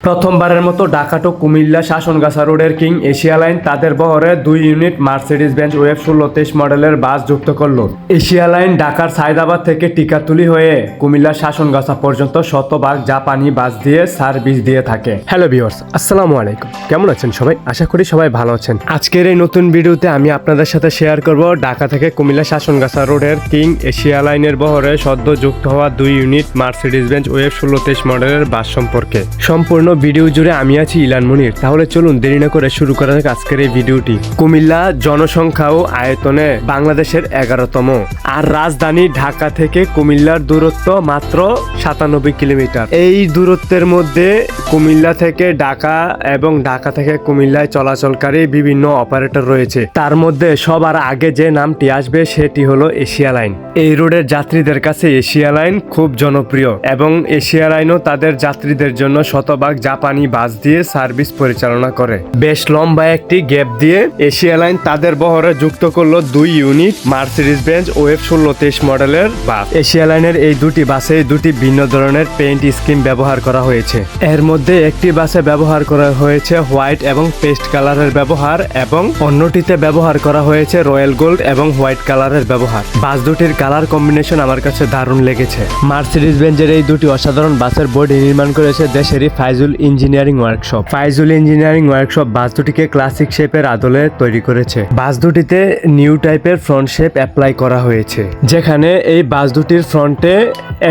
প্রথমবারের মতো ঢাকা টু কুমিল্লা শাসনগাছা রোডের কিং এশিয়া লাইন তাদের বহরে দুই ইউনিট মার্সিডিস বেঞ্চ ওয়েব ষোলো তেইশ মডেলের বাস যুক্ত করল। এশিয়া লাইন ঢাকার সায়দাবাদ থেকে টিকাতুলি হয়ে কুমিল্লা শাসনগাছা পর্যন্ত শতভাগ জাপানি বাস দিয়ে সার্ভিস দিয়ে থাকে। হ্যালো ভিউয়ার্স আসসালামু আলাইকুম। কেমন আছেন সবাই? আশা করি সবাই ভালো আছেন। আজকের এই নতুন ভিডিওতে আমি আপনাদের সাথে শেয়ার করব ঢাকা থেকে কুমিল্লা শাসনগাছা রোডের কিং এশিয়া লাইনের বহরে সদ্য যুক্ত হওয়া দুই ইউনিট মার্সিডিস বেঞ্চ ওয়েব ষোলো তেইশ মডেলের বাস সম্পর্কে। সম্পূর্ণ ভিডিও জুড়ে আমি আছি ইলান মনির। তাহলে চলুন দেরি না করে শুরু করা যাক আজকের এই ভিডিওটি কুমিল্লা জনসংখ্যা ও আয়তনে বাংলাদেশের এগারোতম। আর রাজধানী ঢাকা থেকে কুমিল্লার দূরত্ব মাত্র সাতানব্বই কিলোমিটার। এই দূরত্বের মধ্যে কুমিল্লা থেকে ঢাকা এবং ঢাকা থেকে কুমিল্লায় চলাচলকারী বিভিন্ন অপারেটর রয়েছে। তার মধ্যে সবার আগে যে নামটি আসবে সেটি হলো এশিয়া লাইন। এই রোডের যাত্রীদের কাছে এশিয়া লাইন খুব জনপ্রিয় এবং এশিয়া লাইনও তাদের যাত্রীদের জন্য শতভাগ জাপানি বাস দিয়ে সার্ভিস পরিচালনা করে। বেশ লম্বা একটি গ্যাপ দিয়ে এশিয়া লাইন তাদের বহরে যুক্ত করল দুই ইউনিট মার্সিডিস বেঞ্চ ওয়েব ষোলো তেইশ মডেলের বাস। এশিয়া লাইনের এই দুটি বাসে দুটি ভিন্ন ধরনের পেইন্ট স্কিম ব্যবহার করা হয়েছে। এর মধ্যে একটি বাসে ব্যবহার করা হয়েছে হোয়াইট এবং পেস্ট কালারের ব্যবহার এবং অন্যটিতে ব্যবহার করা হয়েছে রয়্যাল গোল্ড এবং হোয়াইট কালারের ব্যবহার। বাস দুটির কালার কম্বিনেশন আমার কাছে দারুণ লেগেছে। মার্সিডিজ বেঞ্জের এই দুটি অসাধারণ বাসের বডি নির্মাণ করেছে দেশেরই Faizul engineering workshop Faizul engineering workshop bus দুটিকে ক্লাসিক শেপের আদলে তৈরি করেছে। বাস দুটিতে নিউ টাইপের ফ্রন্ট শেপ অ্যাপ্লাই করা হয়েছে। যেখানে এই বাস দুটির ফ্রন্টে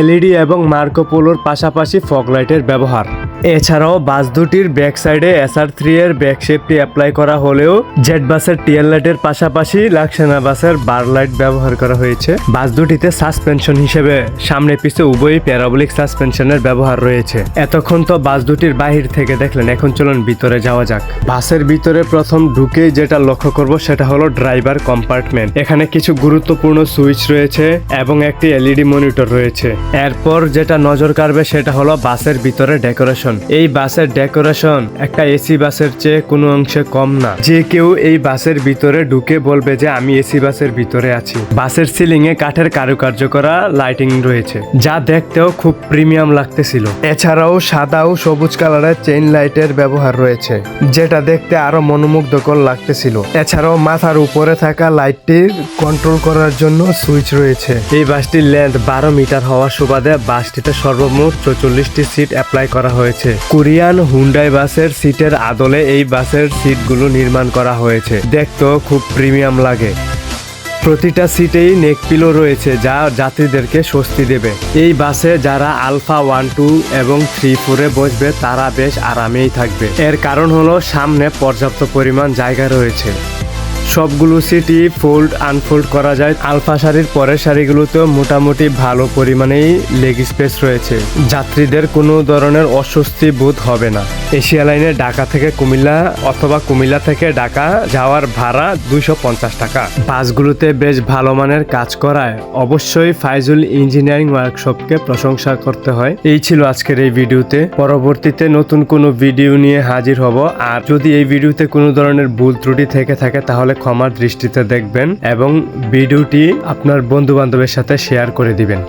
এলইডি এবং মার্কোপোলোর পাশাপাশি ফগ লাইটের ব্যবহার। এছাড়াও বাস দুটির ব্যাক সাইডে এসআর থ্রি এর ব্যাক শেপটি অ্যাপ্লাই করা হলেও জেট বাসের টিয়ার লাইটের পাশাপাশি লাক্সানা বাসের বার লাইট ব্যবহার করা হয়েছে। বাস দুটিতে সাসপেনশন হিসেবে সামনে পিছে উভয়ই প্যারাবলিক সাসপেনশনের ব্যবহার রয়েছে। এতক্ষণ তো বাস দুটির বাহির থেকে দেখলেন, এখন চলুন ভিতরে যাওয়া যাক। বাসের ভিতরে প্রথম ঢুকেই যেটা লক্ষ্য করব সেটা হলো ড্রাইভার কম্পার্টমেন্ট এখানে কিছু গুরুত্বপূর্ণ সুইচ রয়েছে এবং একটি এলইডি মনিটর রয়েছে। এরপর যেটা নজর কাড়বে সেটা হলো বাসের ভিতরে ডেকোরেশন এই বাসের ডেকোরেশন একটা এসি বাসের চেয়ে কোনো অংশে কম না। যে কেউ এই বাসের ভিতরে ঢুকে বলবে যে, আমি এসি বাসের ভিতরে আছি। বাসের সিলিং এ কাঠের কারুকার্য করা লাইটিং রয়েছে, যা দেখতেও খুব প্রিমিয়াম লাগতেছিল। এছাড়াও সাদা ও সবুজ কালারের চেইন লাইটের ব্যবহার রয়েছে, যেটা দেখতে আরও মনোমুগ্ধকর লাগতেছিল। এছাড়াও মাথার উপরে থাকা লাইটটি কন্ট্রোল করার জন্য সুইচ রয়েছে। এই বাসটির লেন্থ বারো মিটার হওয়ার সুবাদে বাসটিতে সর্বমোট চৌচল্লিশটি সিট অ্যাপ্লাই করা হয়েছে। কোরিয়ান হুন্ডাই বাসের সিটের আদলে এই বাসের সিটগুলো নির্মাণ করা হয়েছে। দেখতেও খুব প্রিমিয়াম লাগে। প্রতিটা সিটেই নেক পিলো রয়েছে যা যাত্রীদেরকে স্বস্তি দেবে। এই বাসে যারা আলফা ওয়ান, টু এবং থ্রি, ফোরে বসবে, তারা বেশ আরামেই থাকবে। এর কারণ হলো সামনে পর্যাপ্ত পরিমাণ জায়গা রয়েছে। সবগুলো সিটি ফোল্ড আনফোল্ড করা যায়। আলফা শাড়ির পরের শাড়িগুলোতেও মোটামুটি ভালো পরিমাণেই লেগ স্পেস রয়েছে। যাত্রীদের কোনো ধরনের অস্বস্তি বোধ হবে না। এশিয়া লাইনে ঢাকা থেকে কুমিল্লা অথবা কুমিল্লা থেকে ঢাকা যাওয়ার ভাড়া দুইশো পঞ্চাশ টাকা। বাসগুলোতে বেশ ভালো মানের কাজ করায় অবশ্যই ফাইজুল ইঞ্জিনিয়ারিং ওয়ার্কশপকে প্রশংসা করতে হয়। এই ছিল আজকের এই ভিডিওতে। পরবর্তীতে নতুন কোনো ভিডিও নিয়ে হাজির হব। আর যদি এই ভিডিওতে কোনো ধরনের ভুল ত্রুটি থেকে থাকে, তাহলে ক্ষমার দৃষ্টিতে দেখবেন এবং ভিডিওটি আপনার বন্ধু বান্ধবের সাথে শেয়ার করে দিবেন।